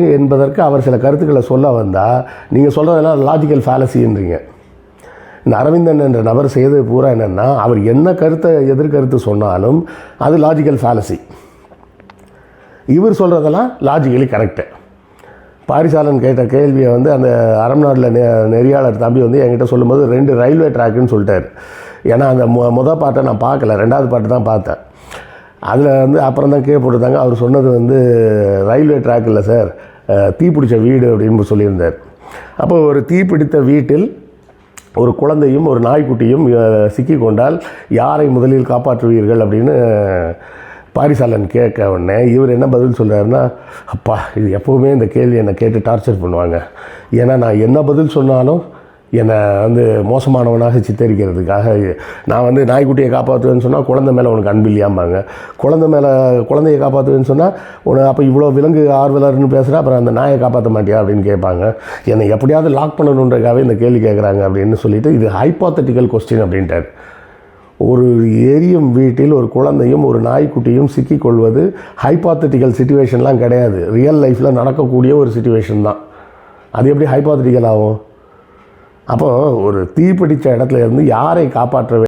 என்பதற்கு அவர் சில கருத்துக்களை சொல்ல வந்தால் நீங்கள் சொல்கிறதெல்லாம் லாஜிக்கல் ஃபேலசின்றீங்க இந்த அரவிந்தன் என்ற நபர் செய்தது பூரா என்னென்னா அவர் என்ன கருத்தை எதிர்கருத்து சொன்னாலும் அது லாஜிக்கல் ஃபேலசி இவர் சொல்கிறதெல்லாம் லாஜிக்கலி கரெக்டு பாரிசாலன் கேட்ட கேள்வியை வந்து அந்த அரம்நாட்டில் நெ நெறியாளர் தம்பி வந்து என்கிட்ட சொல்லும்போது ரெண்டு ரயில்வே ட்ராக்குன்னு சொல்லிட்டார். ஏன்னா அந்த மொ மொதல் பாட்டை நான் பார்க்கல ரெண்டாவது பாட்டு தான் பார்த்தேன். அதில் வந்து அப்புறம் தான் கீழே போட்டுருந்தாங்க. அவர் சொன்னது வந்து ரயில்வே ட்ராக் இல்லை சார். தீப்பிடிச்ச வீடு அப்படின்னு சொல்லியிருந்தார். அப்போ ஒரு தீப்பிடித்த வீட்டில் ஒரு குழந்தையும் ஒரு நாய்க்குட்டியும் சிக்கி கொண்டால் யாரை முதலில் காப்பாற்றுவீர்கள் அப்படின்னு பாரிசாலன் கேட்க உடனே இவர் என்ன பதில் சொல்கிறாருன்னா அப்பா இது எப்போவுமே இந்த கேள்வி என்னை கேட்டு டார்ச்சர் பண்ணுவாங்க. ஏன்னா நான் என்ன பதில் சொன்னாலும் என்னை வந்து மோசமானவனாக சித்தரிக்கிறதுக்காக நான் வந்து நாய்க்குட்டியை காப்பாற்றுவேன்னு சொன்னால் குழந்தை மேலே உனக்கு அன்பு இல்லையாம்பாங்க. குழந்தை மேலே குழந்தையை காப்பாற்றுவேன்னு சொன்னால் உனக்கு அப்போ இவ்வளோ விலங்கு ஆர்வலர்னு பேசுகிற அப்புறம் அந்த நாயை காப்பாற்ற மாட்டியா அப்படின்னு கேட்பாங்க. என்னை எப்படியாவது லாக் பண்ணணுன்றக்காகவே இந்த கேள்வி கேட்குறாங்க அப்படின்னு சொல்லிட்டு இது ஹைப்பாத்தட்டிக்கல் கொஸ்டின் அப்படின்ட்டார். ஒரு எரியும் வீட்டில் ஒரு குழந்தையும் ஒரு நாய்க்குட்டியும் சிக்கிக்கொள்வது ஹைப்பாத்தட்டிக்கல் சுச்சுவேஷன்லாம் கிடையாது. ரியல் லைஃப்பில் நடக்கக்கூடிய ஒரு சுச்சுவேஷன் தான். அது எப்படி ஹைப்பாத்தட்டிக்கல் ஆகும்? அப்போ ஒரு தீ பிடித்த இடத்துல இருந்து யாரை காப்பாற்ற